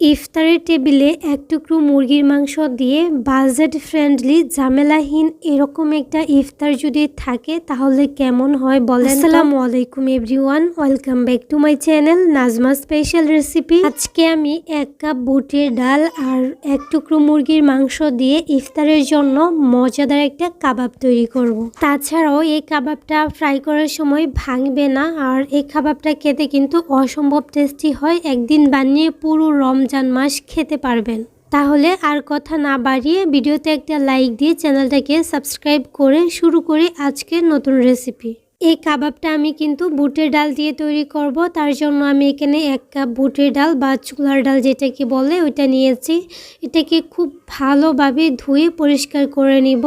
ইফতারের টেবিলে এক টুকরো মুরগির মাংস দিয়ে বাজেট ফ্রেন্ডলি ঝামেলাহীন এরকম একটা ইফতার যদি থাকে, তাহলে কেমন হয় বলেন আসসালামু আলাইকুম everyone, welcome back to my channel Najma special recipe. আজকে আমি এক কাপ বুটের ডাল আর এক টুকরো মুরগির মাংস দিয়ে ইফতারের জন্য মজাদার একটা কাবাব তৈরি করব। তাছাড়াও এই কাবাবটা ফ্রাই করার সময় ভাঙবে না, আর এই কাবাবটা খেতে কিন্তু অসম্ভব টেস্টি হয়। একদিন বানিয়ে পুরো রমজান মাস খেতে পারবেন। তাহলে আর কথা না বাড়িয়ে ভিডিওতে একটা লাইক দিয়ে চ্যানেলটাকে সাবস্ক্রাইব করে শুরু করি আজকের নতুন রেসিপি। এই কাবাবটা আমি কিন্তু বুটের ডাল দিয়ে তৈরি করব, তার জন্য আমি এখানে এক কাপ বুটের ডাল বা চুলার ডাল যেটাকে বলে ওইটা নিয়েছি। এটাকে খুব ভালোভাবে ধুয়ে পরিষ্কার করে নিব।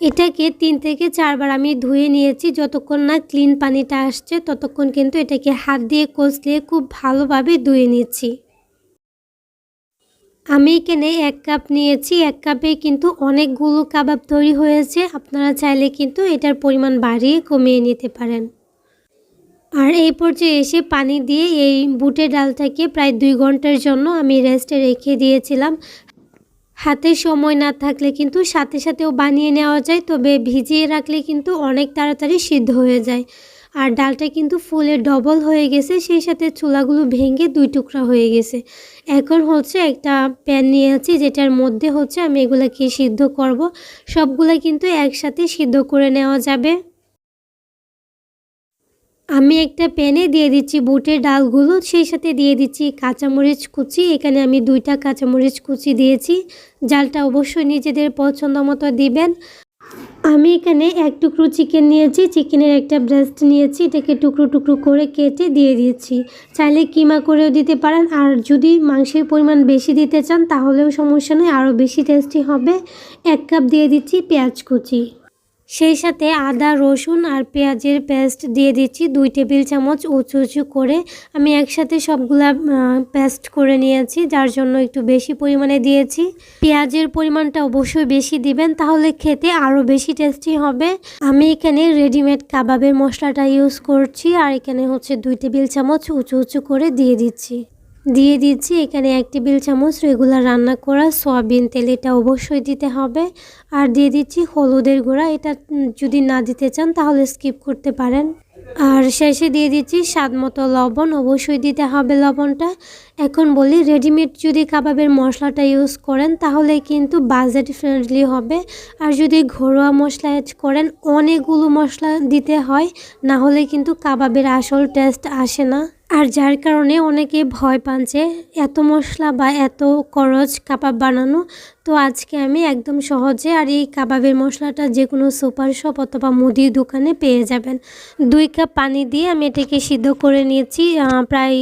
এটাকে তিন থেকে চারবার আমি ধুয়ে নিয়েছি, যতক্ষণ না ক্লিন পানিটা আসছে ততক্ষণ কিন্তু এটাকে হাত দিয়ে কষলিয়ে খুব ভালোভাবে ধুয়ে নিচ্ছি। আমি এখানে এক কাপ নিয়েছি, এক কাপে কিন্তু অনেকগুলো কাবাব তৈরি হয়েছে। আপনারা চাইলে কিন্তু এটার পরিমাণ বাড়িয়ে কমিয়ে নিতে পারেন। আর এই পর্যায়ে এসে পানি দিয়ে এই বুটের ডালটাকে প্রায় দুই ঘণ্টার জন্য আমি রেস্টে রেখে দিয়েছিলাম। হাতে সময় না থাকলে কিন্তু সাথে সাথেও বানিয়ে নেওয়া যায়, তবে ভিজিয়ে রাখলে কিন্তু অনেক তাড়াতাড়ি সিদ্ধ হয়ে যায়। আর ডালটা কিন্তু ফুলে ডবল হয়ে গেছে, সেই সাথে চুলাগুলো ভেঙে দুই টুকরা হয়ে গেছে। এখন হচ্ছে একটা প্যান নিয়েছি যেটার মধ্যে হচ্ছে আমি এগুলাকে সিদ্ধ করব। সবগুলো কিন্তু একসাথে সিদ্ধ করে নেওয়া যাবে। আমি একটা প্যানে দিয়ে দিচ্ছি বুটের ডালগুলো, সেই সাথে দিয়ে দিচ্ছি কাঁচামরিচ কুচি। এখানে আমি দুইটা কাঁচামরিচ কুচি দিয়েছি। জালটা অবশ্যই নিজেদের পছন্দ মতো দিবেন। আমি এখানে এক টুকরো চিকেন নিয়েছি। চিকেনের একটা ব্রেস্ট নিয়েছি। এটাকে টুকরো টুকরো করে কেটে দিয়ে দিয়েছি। চাইলে কিমা করেও দিতে পারেন। আর যদি মাংসের পরিমাণ বেশি দিতে চান, তাহলেও সমস্যা নেই। আরও বেশি টেস্টি হবে। এক কাপ দিয়ে দিচ্ছি পেঁয়াজ কুচি। সেই সাথে আদা, রসুন আর পেঁয়াজের পেস্ট দিয়ে দিচ্ছি। দুই টেবিল চামচ উঁচু উঁচু করে আমি একসাথে সবগুলা পেস্ট করে নিয়েছি, যার জন্য একটু বেশি পরিমাণে দিয়েছি। পেঁয়াজের পরিমাণটা অবশ্যই বেশি দিবেন, তাহলে খেতে আরও বেশি টেস্টি হবে। আমি এখানে রেডিমেড কাবাবের মশলাটা ইউজ করছি, আর এখানে হচ্ছে দুই টেবিল চামচ উঁচু উঁচু করে দিয়ে দিচ্ছি। দিয়ে দিচ্ছি। এখানে এক টেবিল চামচ রেগুলার রান্না করা সয়াবিন তেল, এটা অবশ্যই দিতে হবে। আর দিয়ে দিচ্ছি হলুদের গুঁড়া, এটা যদি না দিতে চান তাহলে স্কিপ করতে পারেন। আর শেষে দিয়ে দিচ্ছি স্বাদ মতো লবণ, অবশ্যই দিতে হবে লবণটা। এখন বলি, রেডিমেড যদি কাবাবের মশলাটা ইউজ করেন তাহলে কিন্তু বাজেট ফ্রেন্ডলি হবে। আর যদি ঘরোয়া মশলা অ্যাড করেন, অনেকগুলো মশলা দিতে হয়, না হলে কিন্তু কাবাবের আসল টেস্ট আসে না। আর যার কারণে অনেকে ভয় পাচ্ছে এত মশলা বা এত করজ কাবাব বানানো, তো আজকে আমি একদম সহজে আর এই কাবাবের মশলাটা যে কোনো সুপার শপ অথবা মুদির দোকানে পেয়ে যাবেন। দুই কাপ পানি দিয়ে আমি এটাকে সিদ্ধ করে নিয়েছি প্রায়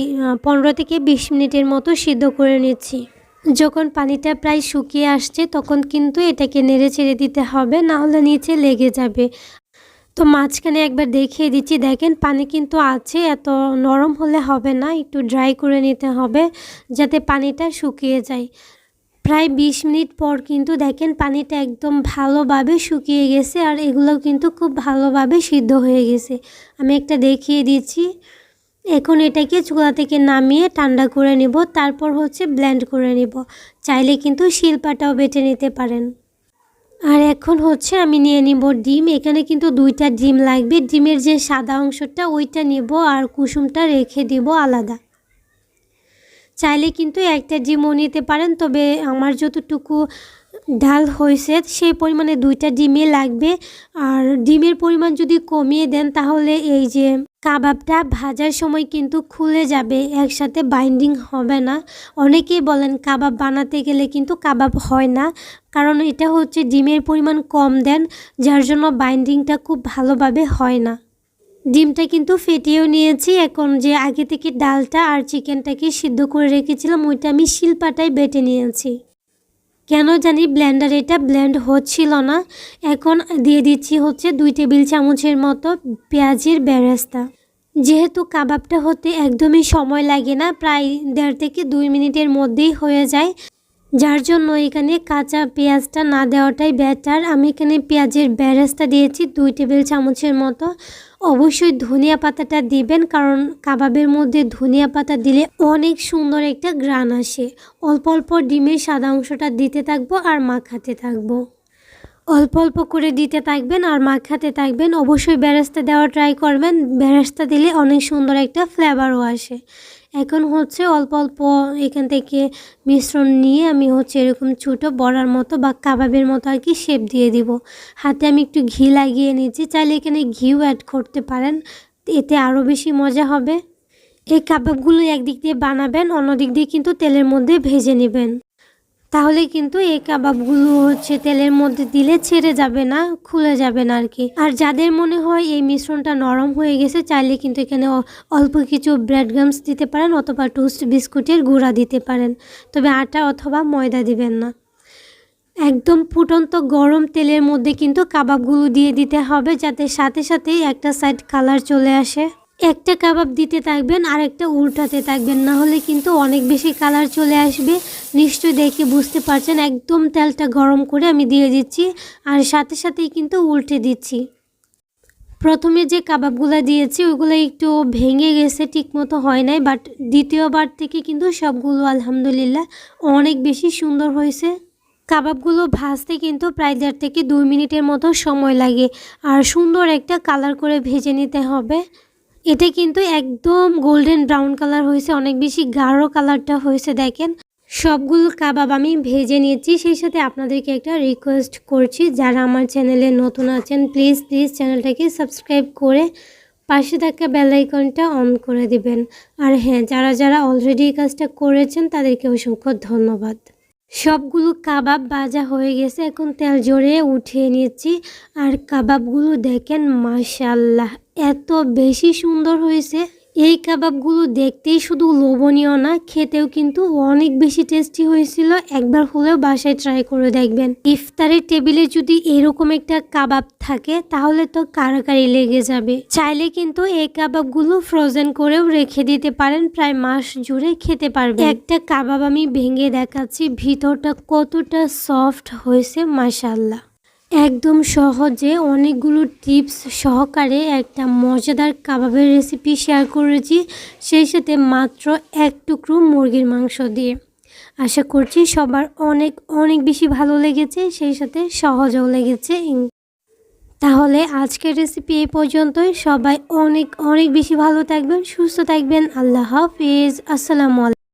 পনেরো থেকে বিশ মিনিটের মতো সিদ্ধ করে নিচ্ছি। যখন পানিটা প্রায় শুকিয়ে আসছে তখন কিন্তু এটাকে নেড়ে ছেড়ে দিতে হবে না হলে নিচে লেগে যাবে। তো মাঝখানে একবার দেখিয়ে দিচ্ছি। দেখেন, পানি কিন্তু আছে, এত নরম হলে হবে না, একটু ড্রাই করে নিতে হবে, যাতে পানিটা শুকিয়ে যায়। প্রায় বিশ মিনিট পর কিন্তু দেখেন, পানিটা একদম ভালোভাবে শুকিয়ে গেছে, আর এগুলো কিন্তু খুব ভালোভাবে সিদ্ধ হয়ে গেছে। আমি একটা দেখিয়ে দিচ্ছি। এখন এটাকে চুলা থেকে নামিয়ে ঠান্ডা করে নেব, তারপর হচ্ছে ব্লেন্ড করে নেব। চাইলে কিন্তু শিল্পাটাও বেটে নিতে পারেন। আর এখন হচ্ছে আমি নিয়ে নিব ডিম। এখানে কিন্তু দুইটা ডিম লাগবে। ডিমের যে সাদা অংশটা, ওইটা নিব আর কুসুমটা রেখে দিব আলাদা। চাইলে কিন্তু একটা ডিমও নিতে পারেন, তবে আমার যতটুকু ডাল হয়েছে সেই পরিমাণে দুইটা ডিমে লাগবে। আর ডিমের পরিমাণ যদি কমিয়ে দেন, তাহলে এই যে কাবাবটা ভাজার সময় কিন্তু খুলে যাবে, একসাথে বাইন্ডিং হবে না। অনেকেই বলেন কাবাব বানাতে গেলে কিন্তু কাবাব হয় না, কারণ এটা হচ্ছে ডিমের পরিমাণ কম দেন, যার জন্য বাইন্ডিংটা খুব ভালোভাবে হয় না। ডিমটা কিন্তু ফেটিয়েও নিয়েছি, এখন যে আগে থেকে ডালটা আর চিকেনটাকে সিদ্ধ করে রেখেছিলাম, ওইটা আমি শিলপাটায় বেটে নিয়েছি। কেন জানি ব্লেন্ডার এটা ব্লেন্ড হচ্ছিল না, এখন দিয়ে দিচ্ছি হচ্ছে দুই টেবিল চামচের মতো পেঁয়াজের বেরেস্তা। যেহেতু কাবাবটা হতে একদমই সময় লাগে না, প্রায় দেড় থেকে দুই মিনিটের মধ্যেই হয়ে যায়। যার জন্য এখানে কাঁচা পেঁয়াজটা না দেওয়াটাই বেটার আমি এখানে পেঁয়াজের ব্যারেস্তা দিয়েছি দুই টেবিল চামচের মতো। অবশ্যই ধনিয়া পাতাটা দিবেন, কারণ কাবাবের মধ্যে ধনিয়া পাতা দিলে অনেক সুন্দর একটা গ্রান আসে। অল্প অল্প ডিমের সাদা অংশটা দিতে থাকব আর মাখাতে থাকব। অল্প অল্প করে দিতে থাকবেন আর মাখাতে থাকবেন। অবশ্যই বেরেস্তা দেওয়া ট্রাই করবেন। বেরেস্তা দিলে অনেক সুন্দর একটা ফ্লেভারও আসে। এখন হচ্ছে অল্প অল্প এখান থেকে মিশ্রণ নিয়ে আমি হচ্ছে এরকম ছোটো বড়ার মতো বা কাবাবের মতো আর কি শেপ দিয়ে দিব। হাতে আমি একটু ঘি লাগিয়ে নিচ্ছি চাইলে এখানে ঘিও অ্যাড করতে পারেন। এতে আরও বেশি মজা হবে। এই কাবাবগুলো একদিক দিয়ে বানাবেন অন্য দিক দিয়ে কিন্তু তেলের মধ্যে ভেজে নেবেন। তাহলে কিন্তু এই কাবাবগুলো হচ্ছে তেলের মধ্যে দিলে ছেড়ে যাবে না, খুলে যাবে না আর কি আর যাদের মনে হয় এই মিশ্রণটা নরম হয়ে গেছে, চাইলে কিন্তু এখানে অল্প কিছু ব্রেড গামস দিতে পারেন অথবা টোস্ট বিস্কুটের গুঁড়া দিতে পারেন। তবে আটা অথবা ময়দা দিবেন না। একদম ফুটন্ত গরম তেলের মধ্যে কিন্তু কাবাবগুলো দিয়ে দিতে হবে, যাতে সাথে সাথেই একটা সাইড কালার চলে আসে। একটা কাবাব দিতে থাকবেন আর একটা উল্টাতে থাকবেন, না হলে কিন্তু অনেক বেশি কালার চলে আসবে। নিশ্চয়ই দেখে বুঝতে পারছেন, একদম তেলটা গরম করে আমি দিয়ে দিচ্ছি, আর সাথে সাথেই কিন্তু উল্টে দিচ্ছি। প্রথমে যে কাবাবগুলো দিয়েছি, ওগুলো একটু ভেঙে গেছে, ঠিকমতো হয় নাই, বাট দ্বিতীয়বার থেকে কিন্তু সবগুলো আলহামদুলিল্লাহ অনেক বেশি সুন্দর হয়েছে। কাবাবগুলো ভাজতে কিন্তু প্রায় দেড় থেকে দুই মিনিটের মতো সময় লাগে, আর সুন্দর একটা কালার করে ভেজে নিতে হবে। এটা কিন্তু একদম গোল্ডেন ব্রাউন কালার হয়েছে, অনেক বেশি গাঢ় কালারটা হয়েছে, দেখেন। সবগুলো কাবাব আমি ভেজে নিয়েছি, সেই সাথে আপনাদেরকে একটা রিকোয়েস্ট করছি, যারা আমার চ্যানেলে নতুন আছেন প্লিজ প্লিজ চ্যানেলটাকে সাবস্ক্রাইব করে পাশে থাকা বেল আইকনটা অন করে দিবেন। আর হ্যাঁ যারা যারা অলরেডি এই কাজটা করেছেন, তাদেরকে অসংখ্য ধন্যবাদ। সবগুলো কাবাব বাজা হয়ে গেছে। এখন তেল জোরে উঠিয়ে নিয়েছি। আর কাবাবগুলো দেখেন মাশাল্লাহ এত বেশি সুন্দর হয়েছে। এই কাবাবগুলো দেখতেই শুধু লোভনীয় না, খেতেও কিন্তু অনেক বেশি টেস্টি হয়েছিল। একবার হলেও বাসায় ট্রাই করে দেখবেন। ইফতারের টেবিলে যদি এরকম একটা কাবাব থাকে, তাহলে তো কারাকারি লেগে যাবে। চাইলে কিন্তু এই কাবাবগুলো ফ্রোজেন করেও রেখে দিতে পারেন, প্রায় মাস জুড়ে খেতে পারবেন। একটা কাবাব আমি ভেঙে দেখাচ্ছি, ভিতরটা কতটা সফট হয়েছে মাশাল্লাহ একদম সহজে অনেকগুলো টিপস সহকারে একটা মজাদার কাবাবের রেসিপি শেয়ার করেছি। সেই সাথে মাত্র এক টুকরো মুরগির মাংস দিয়ে। আশা করছি সবার অনেক অনেক বেশি ভালো লেগেছে, সেই সাথে সহজও লেগেছে। তাহলে আজকের রেসিপি এই পর্যন্তই। সবাই অনেক অনেক বেশি ভালো থাকবেন, সুস্থ থাকবেন। আল্লাহ হাফিজ। আসসালামু আলাইকুম।